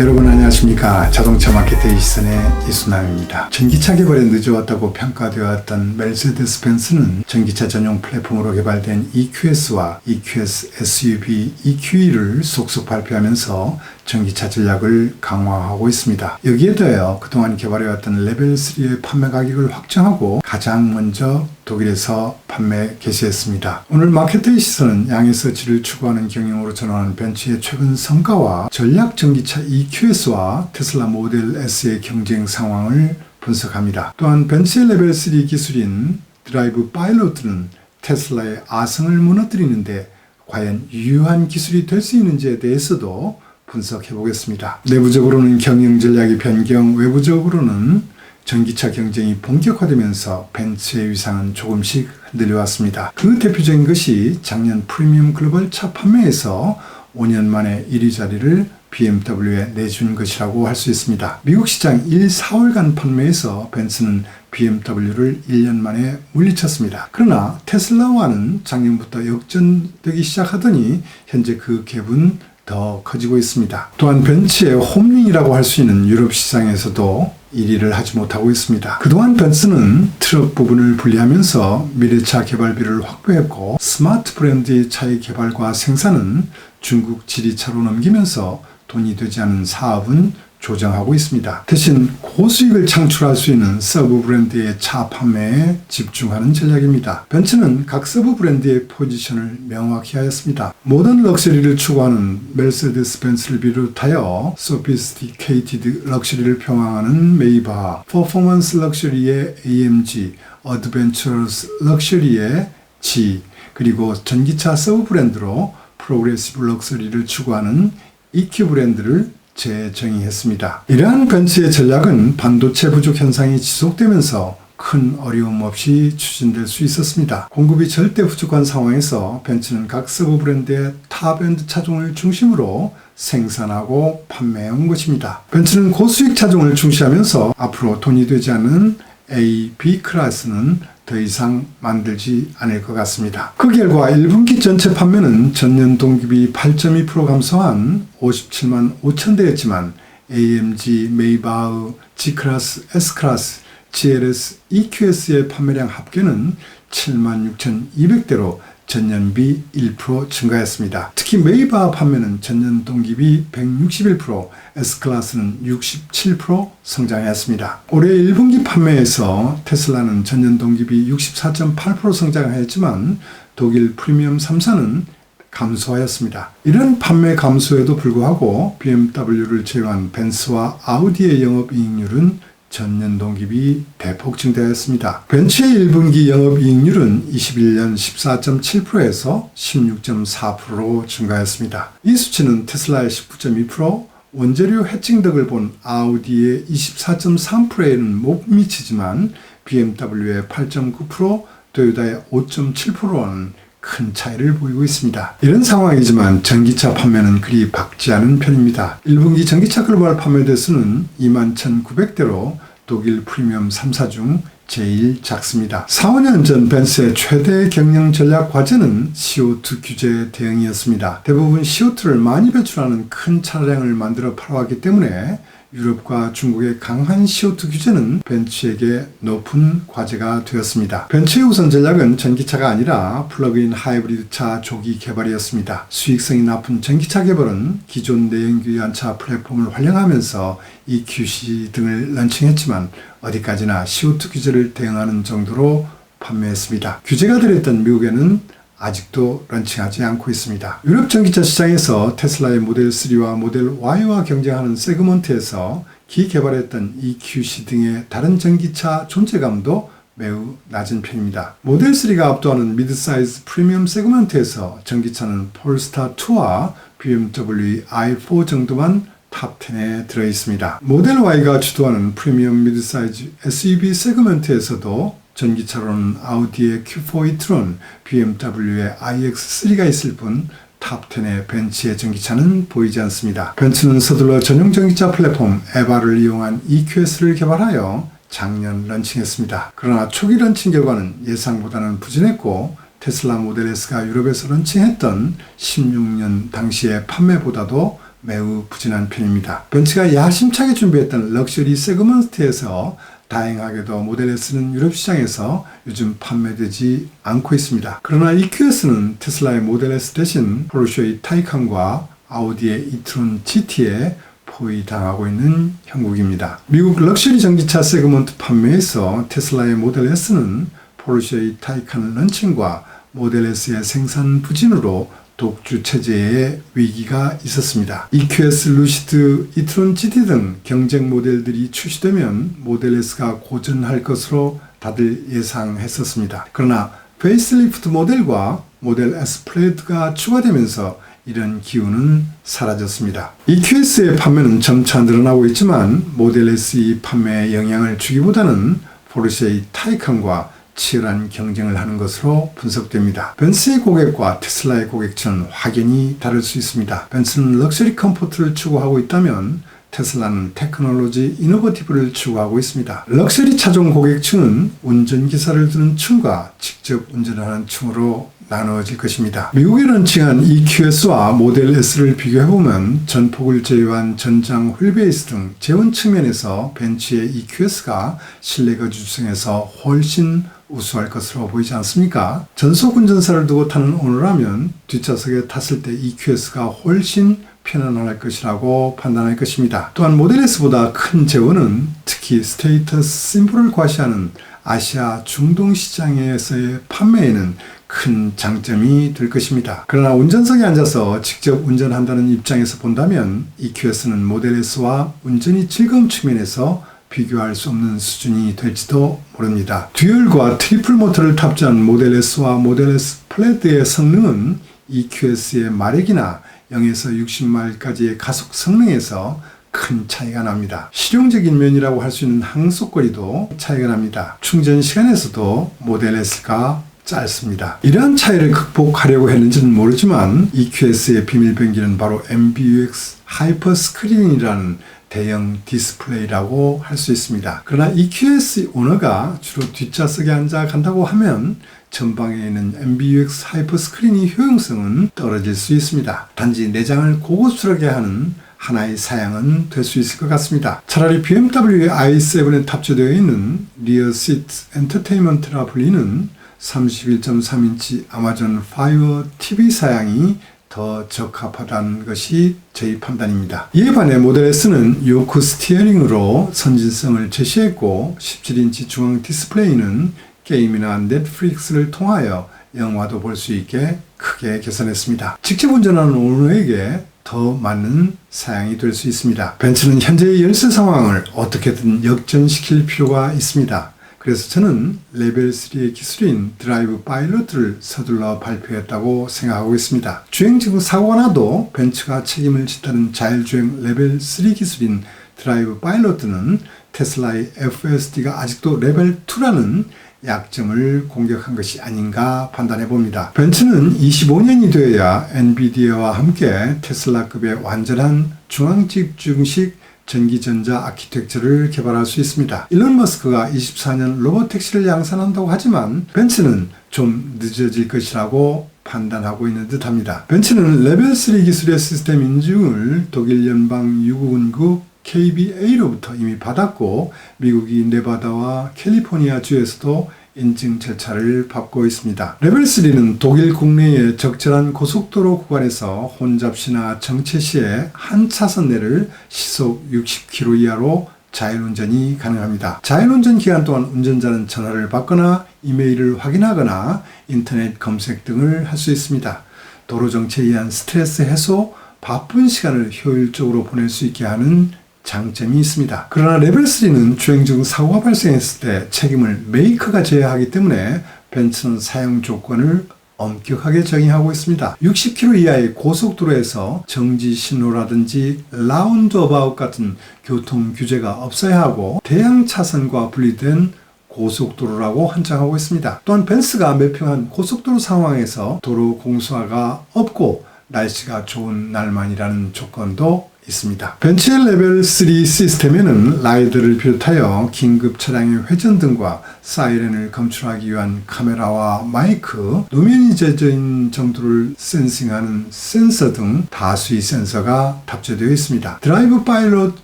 여러분 안녕하십니까? 자동차 마케터의 시선의 이순남입니다. 전기차 개발에 늦어왔다고 평가되었던 멜세데스 벤츠는 전기차 전용 플랫폼으로 개발된 EQS와 EQS SUV EQE를 속속 발표하면서 전기차 전략을 강화하고 있습니다. 여기에 더하여 그동안 개발해왔던 레벨 3의 판매 가격을 확정하고 가장 먼저 독일에서 판매 개시했습니다. 오늘 마케터의 시선은 양에서 질을 추구하는 경영으로 전환한 벤츠의 최근 성과와 전략 전기차 EQS와 테슬라 모델 S의 경쟁 상황을 분석합니다. 또한 벤츠의 레벨 3 기술인 드라이브 파일로트는 테슬라의 아성을 무너뜨리는데 과연 유효한 기술이 될 수 있는지에 대해서도 분석해 보겠습니다. 내부적으로는 경영 전략이 변경, 외부적으로는 전기차 경쟁이 본격화되면서 벤츠의 위상은 조금씩 흔들려왔습니다. 그 대표적인 것이 작년 프리미엄 글로벌 차 판매에서 5년 만에 1위 자리를 BMW에 내준 것이라고 할 수 있습니다. 미국 시장 1, 4월간 판매에서 벤츠는 BMW를 1년 만에 물리쳤습니다. 그러나 테슬라와는 작년부터 역전되기 시작하더니 현재 그 갭은 더 커지고 있습니다. 또한 벤츠의 홈링이라고 할 수 있는 유럽 시장에서도 1위를 하지 못하고 있습니다. 그동안 벤츠는 트럭 부분을 분리하면서 미래차 개발비를 확보했고 스마트 브랜드의 차의 개발과 생산은 중국 지리차로 넘기면서 돈이 되지 않은 사업은 조정하고 있습니다. 대신 고수익을 창출할 수 있는 서브 브랜드의 차 판매에 집중하는 전략입니다. 벤츠는 각 서브 브랜드의 포지션을 명확히 하였습니다. 모던 럭셔리를 추구하는 멜세데스 벤츠를 비롯하여 소피스티케이티드 럭셔리를 표방하는 메이바, 퍼포먼스 럭셔리의 AMG, 어드벤처러스 럭셔리의 G, 그리고 전기차 서브 브랜드로 프로그레시브 럭셔리를 추구하는 EQ 브랜드를 재정의했습니다. 이러한 벤츠의 전략은 반도체 부족 현상이 지속되면서 큰 어려움 없이 추진될 수 있었습니다. 공급이 절대 부족한 상황에서 벤츠는 각 서브 브랜드의 탑엔드 차종을 중심으로 생산하고 판매해 온 것입니다. 벤츠는 고수익 차종을 중시하면서 앞으로 돈이 되지 않은 A, B 클래스는 더 이상 만들지 않을 것 같습니다. 그 결과 1분기 전체 판매는 전년 동기비 8.2% 감소한 57만 5천 대였지만 AMG, 메이바흐, G클래스, S클래스, GLS, EQS의 판매량 합계는 76,200대로 전년비 1% 증가했습니다. 특히 메이바 판매는 전년 동기비 161%, S클래스는 67% 성장했습니다. 올해 1분기 판매에서 테슬라는 전년 동기비 64.8% 성장했지만 독일 프리미엄 3사는 감소하였습니다. 이런 판매 감소에도 불구하고 BMW를 제외한 벤츠와 아우디의 영업이익률은 전년 동기비 대폭 증대했습니다. 벤츠의 1분기 영업이익률은 21년 14.7%에서 16.4%로 증가했습니다. 이 수치는 테슬라의 19.2%, 원재료 해칭 덕을 본 아우디의 24.3%에는 못 미치지만 BMW의 8.9%, 토요다의 5.7%는 큰 차이를 보이고 있습니다. 이런 상황이지만 전기차 판매는 그리 박지 않은 편입니다. 1분기 전기차 글로벌 판매 대수는 21,900대로 독일 프리미엄 3사 중 제일 작습니다. 4, 5년 전 벤츠의 최대 경영 전략 과제는 CO2 규제 대응이었습니다. 대부분 CO2를 많이 배출하는 큰 차량을 만들어 팔아왔기 때문에 유럽과 중국의 강한 CO2 규제는 벤츠에게 높은 과제가 되었습니다. 벤츠의 우선 전략은 전기차가 아니라 플러그인 하이브리드차 조기 개발이었습니다. 수익성이 높은 전기차 개발은 기존 내연기 관차 플랫폼을 활용하면서 EQC 등을 런칭했지만 어디까지나 CO2 규제를 대응하는 정도로 판매했습니다. 규제가 들어있던 미국에는 아직도 런칭하지 않고 있습니다. 유럽 전기차 시장에서 테슬라의 모델 3와 모델 Y와 경쟁하는 세그먼트에서 기개발했던 EQC 등의 다른 전기차 존재감도 매우 낮은 편입니다. 모델 3가 압도하는 미드사이즈 프리미엄 세그먼트에서 전기차는 폴스타 2와 BMW i4 정도만 탑 10에 들어 있습니다. 모델 Y가 주도하는 프리미엄 미드사이즈 SUV 세그먼트에서도 전기차로는 아우디의 Q4 e-tron, BMW의 iX3가 있을 뿐 탑10의 벤츠의 전기차는 보이지 않습니다. 벤츠는 서둘러 전용 전기차 플랫폼 에바를 이용한 EQS를 개발하여 작년 런칭했습니다. 그러나 초기 런칭 결과는 예상보다는 부진했고 테슬라 모델 S가 유럽에서 런칭했던 16년 당시의 판매보다도 매우 부진한 편입니다. 벤츠가 야심차게 준비했던 럭셔리 세그먼트에서 다행하게도 모델 S는 유럽 시장에서 요즘 판매되지 않고 있습니다. 그러나 EQS는 테슬라의 모델 S 대신 포르쉐의 타이칸과 아우디의 이트론 GT에 포위당하고 있는 형국입니다. 미국 럭셔리 전기차 세그먼트 판매에서 테슬라의 모델 S는 포르쉐의 타이칸 런칭과 모델 S의 생산 부진으로 독주 체제의 위기가 있었습니다. EQS, 루시드, 이트론 GT 등 경쟁 모델들이 출시되면 모델 S가 고전할 것으로 다들 예상했었습니다. 그러나 페이스리프트 모델과 모델 S 플레이드가 추가되면서 이런 기운은 사라졌습니다. EQS의 판매는 점차 늘어나고 있지만 모델 SE 판매에 영향을 주기보다는 포르쉐의 타이칸과 치열한 경쟁을 하는 것으로 분석됩니다. 벤츠의 고객과 테슬라의 고객층은 확연히 다를 수 있습니다. 벤츠는 럭셔리 컴포트를 추구하고 있다면 테슬라는 테크놀로지 이노버티브를 추구하고 있습니다. 럭셔리 차종 고객층은 운전기사를 두는 층과 직접 운전하는 층으로 나누어질 것입니다. 미국에 런칭한 EQS와 모델 S를 비교해보면 전폭을 제외한 전장 휠베이스 등 재원 측면에서 벤츠의 EQS가 실내 거주층에서 훨씬 우수할 것으로 보이지 않습니까? 전속 운전사를 두고 타는 오너라면 뒷좌석에 탔을 때 EQS가 훨씬 편안할 것이라고 판단할 것입니다. 또한 모델 S보다 큰 재원은 특히 스테이터스 심플을 과시하는 아시아 중동 시장에서의 판매에는 큰 장점이 될 것입니다. 그러나 운전석에 앉아서 직접 운전한다는 입장에서 본다면 EQS는 모델 S와 운전이 즐거움 측면에서 비교할 수 없는 수준이 될지도 모릅니다. 듀얼과 트리플 모터를 탑재한 모델 S와 모델 S 플랫의 성능은 EQS의 마력이나 0에서 60마일까지의 가속 성능에서 큰 차이가 납니다. 실용적인 면이라고 할 수 있는 항속거리도 차이가 납니다. 충전 시간에서도 모델 S가 짧습니다. 이러한 차이를 극복하려고 했는지는 모르지만 EQS의 비밀 병기는 바로 MBUX 하이퍼 스크린이라는 대형 디스플레이라고 할 수 있습니다. 그러나 EQS 오너가 주로 뒷좌석에 앉아 간다고 하면 전방에 있는 MBUX 하이퍼 스크린의 효용성은 떨어질 수 있습니다. 단지 내장을 고급스럽게 하는 하나의 사양은 될 수 있을 것 같습니다. 차라리 BMW i7에 탑재되어 있는 리어 시트 엔터테인먼트라 불리는 31.3인치 아마존 파이어 TV 사양이 더 적합하다는 것이 저희 판단입니다. 이에 반해 모델 S는 요크 스티어링으로 선진성을 제시했고 17인치 중앙 디스플레이는 게임이나 넷플릭스를 통하여 영화도 볼 수 있게 크게 개선했습니다. 직접 운전하는 오너에게 더 맞는 사양이 될 수 있습니다. 벤츠는 현재의 열세 상황을 어떻게든 역전시킬 필요가 있습니다. 그래서 저는 레벨 3의 기술인 드라이브 파일럿을 서둘러 발표했다고 생각하고 있습니다. 주행 중 사고가 나도 벤츠가 책임을 짓다는 자율주행 레벨 3 기술인 드라이브 파일럿은 테슬라의 FSD가 아직도 레벨 2라는 약점을 공격한 것이 아닌가 판단해 봅니다. 벤츠는 25년이 되어야 엔비디아와 함께 테슬라급의 완전한 중앙집중식 전기전자 아키텍처를 개발할 수 있습니다. 일론 머스크가 24년 로봇 택시를 양산한다고 하지만 벤츠는 좀 늦어질 것이라고 판단하고 있는 듯 합니다. 벤츠는 레벨 3 기술의 시스템 인증을 독일 연방 유구군국 KBA로부터 이미 받았고 미국이 네바다와 캘리포니아 주에서도 인증 절차를 밟고 있습니다. 레벨 3는 독일 국내의 적절한 고속도로 구간에서 혼잡시나 정체 시에 한 차선 내를 시속 60km 이하로 자율운전이 가능합니다. 자율운전 기간 동안 운전자는 전화를 받거나 이메일을 확인하거나 인터넷 검색 등을 할 수 있습니다. 도로 정체에 의한 스트레스 해소, 바쁜 시간을 효율적으로 보낼 수 있게 하는 장점이 있습니다. 그러나 레벨 3는 주행 중 사고가 발생했을 때 책임을 메이커가 져야 하기 때문에 벤츠는 사용 조건을 엄격하게 정의하고 있습니다. 60km 이하의 고속도로에서 정지 신호라든지 라운드어바웃 같은 교통 규제가 없어야 하고 대형 차선과 분리된 고속도로라고 한정하고 있습니다. 또한 벤츠가 매표한 고속도로 상황에서 도로 공수화가 없고 날씨가 좋은 날만이라는 조건도 있습니다. 벤츠의 레벨 3 시스템에는 라이드를 비롯하여 긴급 차량의 회전 등과 사이렌을 검출하기 위한 카메라와 마이크, 노면이 젖어있는 정도를 센싱하는 센서 등 다수의 센서가 탑재되어 있습니다. 드라이브 파일럿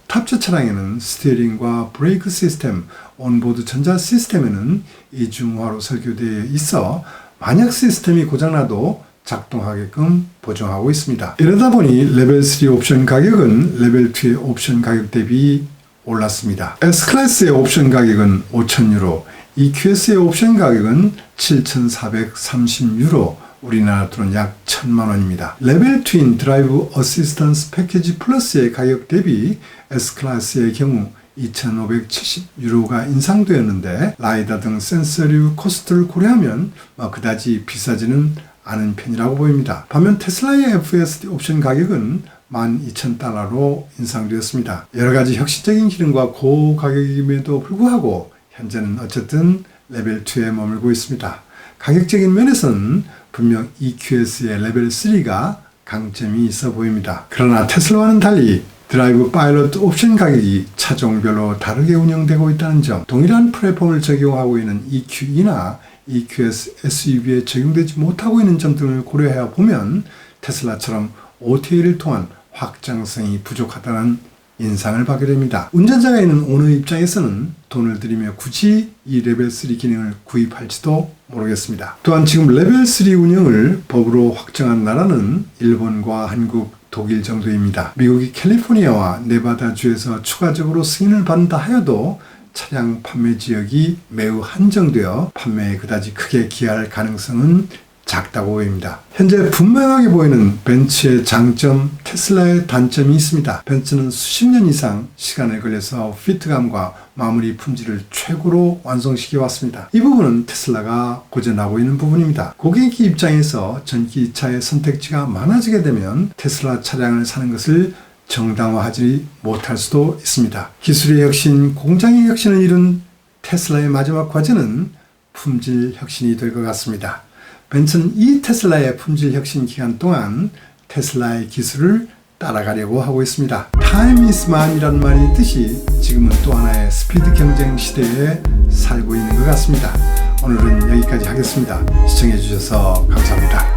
탑재 차량에는 스티어링과 브레이크 시스템, 온보드 전자 시스템에는 이중화로 설계되어 있어 만약 시스템이 고장나도 작동하게끔 보정하고 있습니다. 이러다 보니 레벨 3 옵션 가격은 레벨 2의 옵션 가격 대비 올랐습니다. S클래스의 옵션 가격은 5,000유로, EQS의 옵션 가격은 7,430유로, 우리나라 돈은 약 1,000만 원입니다. 레벨 2인 드라이브 어시스턴스 패키지 플러스의 가격 대비 S클래스의 경우 2,570유로가 인상되었는데 라이다 등 센서류 코스트를 고려하면 뭐 그다지 비싸지는 않은 편이라고 보입니다. 반면 테슬라의 FSD 옵션 가격은 12,000달러로 인상되었습니다. 여러 가지 혁신적인 기능과 고가격임에도 불구하고 현재는 어쨌든 레벨 2에 머물고 있습니다. 가격적인 면에서는 분명 EQS의 레벨 3가 강점이 있어 보입니다. 그러나 테슬라와는 달리 드라이브 파일럿 옵션 가격이 차종별로 다르게 운영되고 있다는 점, 동일한 플랫폼을 적용하고 있는 EQE나 EQS SUV에 적용되지 못하고 있는 점 등을 고려해 보면 테슬라처럼 OTA를 통한 확장성이 부족하다는 인상을 받게 됩니다. 운전자가 있는 오너 입장에서는 돈을 들이며 굳이 이 레벨 3 기능을 구입할지도 모르겠습니다. 또한 지금 레벨 3 운영을 법으로 확정한 나라는 일본과 한국, 독일 정도입니다. 미국이 캘리포니아와 네바다주에서 추가적으로 승인을 받는다 하여도 차량 판매 지역이 매우 한정되어 판매에 그다지 크게 기여할 가능성은 작다고 보입니다. 현재 분명하게 보이는 벤츠의 장점, 테슬라의 단점이 있습니다. 벤츠는 수십 년 이상 시간을 걸려서 피트감과 마무리 품질을 최고로 완성시켜 왔습니다. 이 부분은 테슬라가 고전하고 있는 부분입니다. 고객 입장에서 전기차의 선택지가 많아지게 되면 테슬라 차량을 사는 것을 정당화하지 못할 수도 있습니다. 기술의 혁신, 공장의 혁신을 이룬 테슬라의 마지막 과제는 품질 혁신이 될 것 같습니다. 벤츠는 이 테슬라의 품질 혁신 기간 동안 테슬라의 기술을 따라가려고 하고 있습니다. Time is money라는 말이 있듯이 지금은 또 하나의 스피드 경쟁 시대에 살고 있는 것 같습니다. 오늘은 여기까지 하겠습니다. 시청해 주셔서 감사합니다.